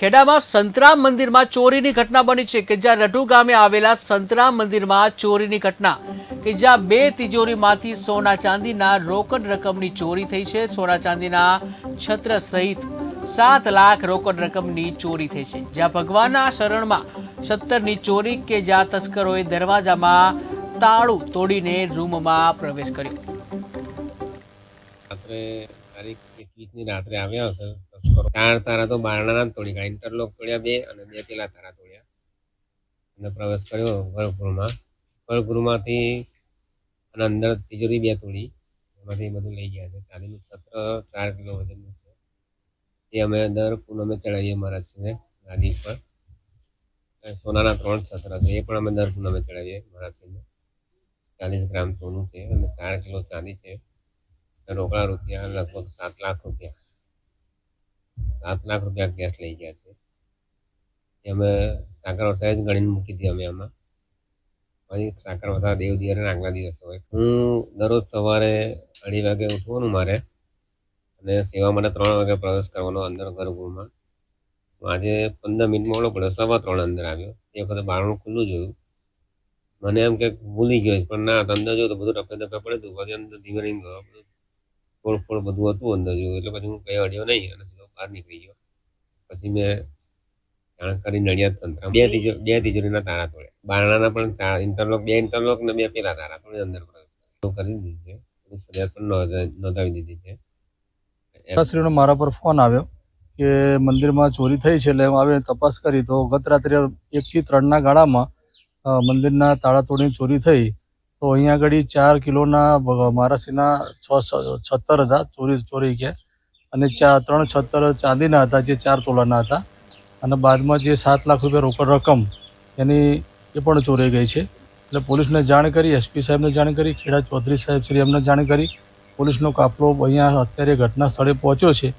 ખેડામાં સંતરામ મંદિરમાં ચોરીની ઘટના બની છે કે જ્યાં રઢુ ગામે આવેલા સંતરામ મંદિરમાં ચોરીની ઘટના કે જ્યાં બે તિજોરીમાંથી સોના ચાંદીના રોકડ રકમની ચોરી થઈ છે. સોના ચાંદીના છત્ર સહિત સાત લાખ રોકડ રકમની ચોરી થઈ છે. જ્યાં ભગવાનના શરણમાં સત્તરની ચોરી કે જ્યાં તસ્કરોએ દરવાજામાં તાળું તોડીને રૂમમાં પ્રવેશ કર્યો. રાત્રે તારીખ એકવીસની રાત્રે આવ્યા હશે. તસ્કરો તાર તારા તો બારણાના તોડી ગયા. ઇન્ટરલોક તોડ્યા બે અને બે પેલા તારા તોડ્યા. અને પ્રવેશ કર્યો ગર્ભગૃહમાં ગર્ભગૃહમાંથી અને અંદર તિજોરી બે તોડી. એમાંથી બધું લઈ ગયા છે. ચાંદીનું છત્ર ચાર કિલો વજનનું છે. એ અમે દર પૂનમે ચડાવીએ મહારાજશ્રીને ગાદી ઉપર. સોનાના ત્રણ છત્ર છે. એ પણ અમે દર પૂનમે ચડાવીએ મહારાજશ્રીને ચાલીસ ગ્રામ સોનું છે અને ચાર કિલો ચાંદી છે. રોકડા રૂપિયા લગભગ સાત લાખ રૂપિયા. સાત લાખ રૂપિયા કેશ લઈ ગયા છે. અમે સાકર વસાવે જ ગણીને મૂકી હતી અમે આમાં. પછી સાકર વસા દેવ દિવસ આગલા દિવસ હોય. હું દરરોજ સવારે અઢી વાગે ઉઠવાનું મારે અને સેવા માટે ત્રણ વાગે પ્રવેશ કરવાનો અંદર ગર્ભગૃહમાં આજે પંદર મિનિટ ઓળો પડ્યો સવા ત્રણ અંદર આવ્યો. એ વખતે બારણું ખુલ્લું જોયું. મને એમ કે ભૂલી ગયો પણ ના અંદર જોયું તો બધું ટપે ટપે પડે હતું પછી અંદર ધીમે ગયો બધું ફોડ ફોડ બધું હતું અંદર જોયું એટલે પછી હું કઈ અડ્યો નહીં. અને બહાર નીકળી ગયો. પછી મેં તાણ કરી નડિયાદ તંત્ર બે તિજોરી બે તિજોરીના તારા તોડે બારણાના પણ ચાર ઇન્ટરલોક બે ઇન્ટરલોક ને બે પેલા તારા તોડે અંદર પ્રવેશ કરી દીધી છે. પોલીસ ફરિયાદ પણ નોંધાવી દીધી છે. શ્રીનો મારા પર ફોન આવ્યો કે મંદિરમાં ચોરી થઈ છે એટલે આવે તપાસ કરી. તો ગત રાત્રે એકથી ત્રણના ગાળામાં મંદિરના તાળા તોડીને ચોરી થઈ. તો અહીંયા આગળ ચાર કિલોના મહારાષ્ટ્રના છ છત્તર હતા ચોરી ચોરી ગયા. અને ચાર ત્રણ છત્તર ચાંદીના હતા, જે ચાર તોલાના હતા. અને બાદમાં જે સાત લાખ રૂપિયા રોકડ રકમ એની એ પણ ચોરી ગઈ છે. એટલે પોલીસને જાણ કરી, એસપી સાહેબને જાણ કરી, ખેડા ચૌધરી સાહેબ શ્રી એમને જાણ કરી. પોલીસનો કાફલો અહીંયા અત્યારે ઘટના સ્થળે પહોંચ્યો છે.